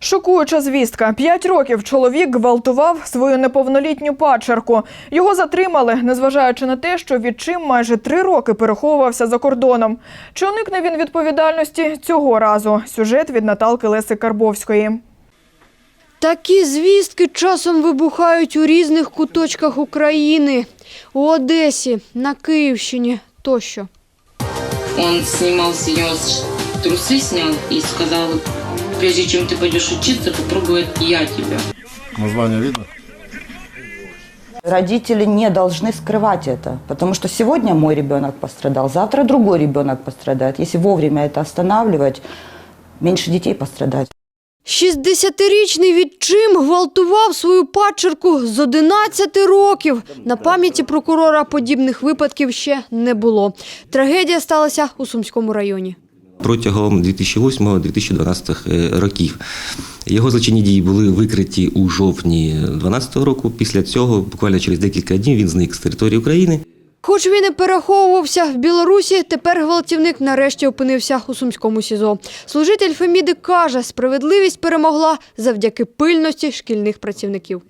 Шокуюча звістка. П'ять років чоловік гвалтував свою неповнолітню падчерку. Його затримали, незважаючи на те, що відчим майже три роки переховувався за кордоном. Чи уникне він відповідальності цього разу? Сюжет від Наталки Леси Карбовської. Такі звістки часом вибухають у різних куточках України. У Одесі, на Київщині тощо. Он снимал с нее с- трусы, снял и сказал, прежде чем ты пойдешь учиться, попробуй я тебя. Название видно? Родители не должны скрывать это, потому что сегодня мой ребенок пострадал, завтра другой ребенок пострадает. Если вовремя это останавливать, меньше детей пострадает. 60-річний відчим гвалтував свою падчерку з 11 років. На пам'яті прокурора подібних випадків ще не було. Трагедія сталася у Сумському районі. протягом 2008-2012 е, років. Його злочинні дії були викриті у жовтні 2012 року. Після цього, буквально через декілька днів, він зник з території України. Хоч він і переховувався в Білорусі, тепер гвалтівник нарешті опинився у Сумському СІЗО. Служитель Феміди каже, справедливість перемогла завдяки пильності шкільних працівників.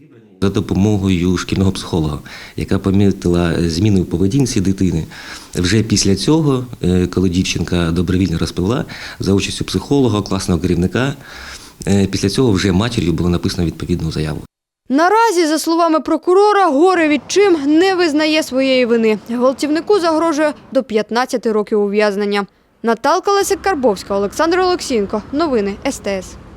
За допомогою шкільного психолога, яка помітила зміни в поведінці дитини. Вже після цього, е, коли дівчинка добровільно розповіла за участю психолога, класного керівника, е, після цього вже матір'ю було написано відповідну заяву. Наразі, за словами прокурора, горе відчим не визнає своєї вини. Гвалтівнику загрожує до 15 років ув'язнення. Наталка Лесик Карбовська, Олександр Олексієнко. Новини СТС.